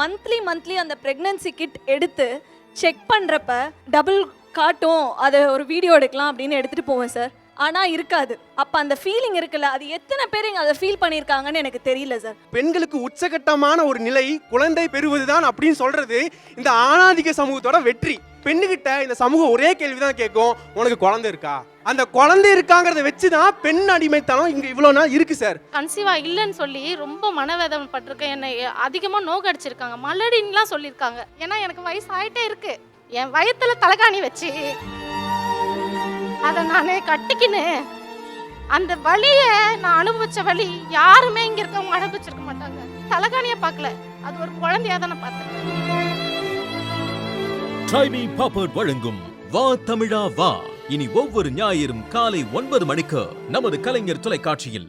Monthly monthly அந்த pregnancy kit எடுத்து check பண்ணுறப்ப டபுள் காட்டும். அதை ஒரு வீடியோ எடுக்கலாம் அப்படின்னு எடுத்துகிட்டு போவேன் சார் ஆனால் இருக்காது. அப்போ அந்த ஃபீலிங் இருக்குல்ல அது எத்தனை பேர் இங்கே அதை ஃபீல் பண்ணியிருக்காங்கன்னு எனக்கு தெரியல சார் பெண்களுக்கு உச்சகட்டமான ஒரு நிலை குழந்தை பெறுவதுதான் அப்படின்னு சொல்றது இந்த ஆணாதிக்க சமூகத்தோட வெற்றி. பெண்ணுகிட்ட இந்த சமூகம் ஒரே கேள்விதான் கேட்கும். உனக்கு குழந்தை இருக்கா? அந்த குழந்தை இருக்காங்கிறத வச்சுதான் பெண் அடிமைத்தனம் இங்க இவ்வளவு நாள் இருக்கு சார் கன்சீவா இல்லைன்னு சொல்லி ரொம்ப மனவேதம் பட்டிருக்கேன் என்னை அதிகமாக நோக்கடிச்சிருக்காங்க மலடின்லாம் சொல்லியிருக்காங்க. ஏன்னா எனக்கு வயசு ஆயிட்டே இருக்கு. என் வயத்துல தலைகாணி வச்சு. அதை நான் கட்டிக்கின்னு அந்த வழிய நான் அனுபவிச்ச வழி யாருமே இங்க இருக்கவங்க அனுபவிச்சிருக்க மாட்டாங்க. தலைகாணியை பார்க்கல. அது ஒரு குழந்தையா தான் பார்த்தேன். ட்ரைமி பாப்பர்ட் வழங்கும் வா தமிழா வா. இனி ஒவ்வொரு ஞாயிறும் காலை ஒன்பது மணிக்கு நமது கலைஞர் தொலைக்காட்சியில்.